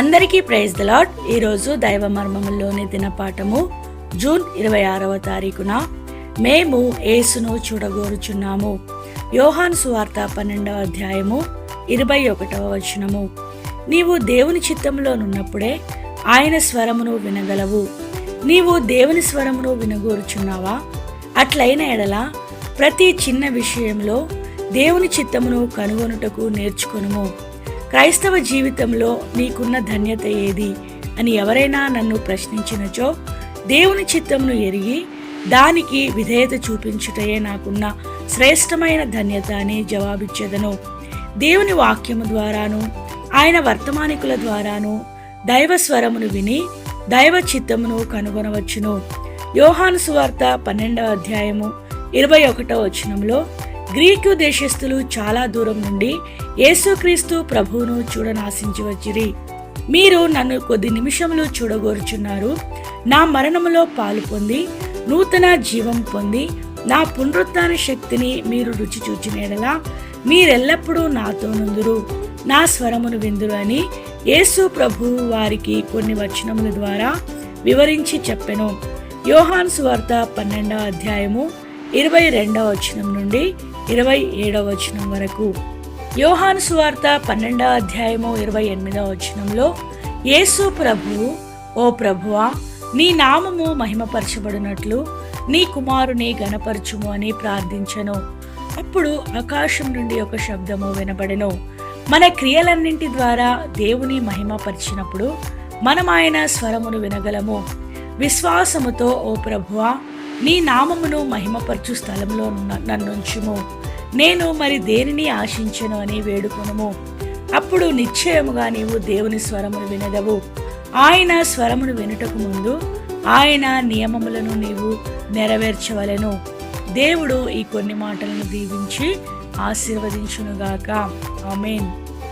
అందరికీ praise the lord ఈరోజు దైవ మర్మములోని దినపాఠము జూన్ ఇరవై ఆరవ తారీఖున. మేము ఏసును చూడగోరుచున్నాము. యోహాన్ సువార్త పన్నెండవ అధ్యాయము ఇరవై ఒకటవ వచనము. నీవు దేవుని చిత్తంలోనున్నప్పుడే ఆయన స్వరమును వినగలవు. నీవు దేవుని స్వరమును వినగోరుచున్నావా? అట్లైన ఎడల ప్రతి చిన్న విషయంలో దేవుని చిత్తమును కనుగొనుటకు నేర్చుకొనుము. క్రైస్తవ జీవితంలో నీకున్న ధన్యత ఏది అని ఎవరైనా నన్ను ప్రశ్నించినచో దేవుని చిత్తమును ఎరిగి దానికి విధేయత చూపించుటయే నాకున్న శ్రేష్టమైన ధన్యత అని జవాబిచ్చేదను. దేవుని వాక్యము ద్వారాను ఆయన వర్తమానికుల ద్వారాను దైవ స్వరమును విని దైవ చిత్తమును కనుగొనవచ్చును. యోహాను సువార్త పన్నెండవ అధ్యాయము ఇరవై ఒకటవ వచనంలో గ్రీకు దేశస్థులు చాలా దూరం నుండి యేసుక్రీస్తు ప్రభువును చూడనాశించి వచ్చిరి. మీరు నన్ను కొద్ది నిమిషములు చూడగోరుచున్నారు. నా మరణములో పాలు పొంది నూతన జీవం పొంది నా పునరుత్న శక్తిని మీరు రుచి చూచినేడలా మీరెల్లప్పుడూ నాతో నుందురు. నా స్వరమును విందురు అని యేసు ప్రభువు వారికి కొన్ని వచనముల ద్వారా వివరించి చెప్పెను. యోహాన్ సువార్త పన్నెండవ అధ్యాయము ఇరవై రెండవ వచనం నుండి ఇరవై ఏడవ వచనం వరకు. యోహాను సువార్త పన్నెండవ అధ్యాయము ఇరవై ఎనిమిదవ వచనంలో యేసు ప్రభువు ఓ ప్రభువా నీ నామము మహిమపరచబడినట్లు నీ కుమారుని గణపరచుము అని ప్రార్థించను. అప్పుడు ఆకాశం నుండి ఒక శబ్దము వినబడెను. మన క్రియలన్నింటి ద్వారా దేవుని మహిమపరిచినప్పుడు మనం ఆయన స్వరమును వినగలము. విశ్వాసముతో ఓ ప్రభువా నీ నామమును మహిమపరచు స్థలంలో న- నన్నుంచుము. నేను మరి దేనిని ఆశించను అని వేడుకొనుము. అప్పుడు నిశ్చయముగా నీవు దేవుని స్వరమును వినదవు. ఆయన స్వరమును వినుటకు ముందు ఆయన నియమములను నీవు నెరవేర్చవలెను. దేవుడు ఈ కొన్ని మాటలను దీవించి ఆశీర్వదించునుగాక. ఆమెన్.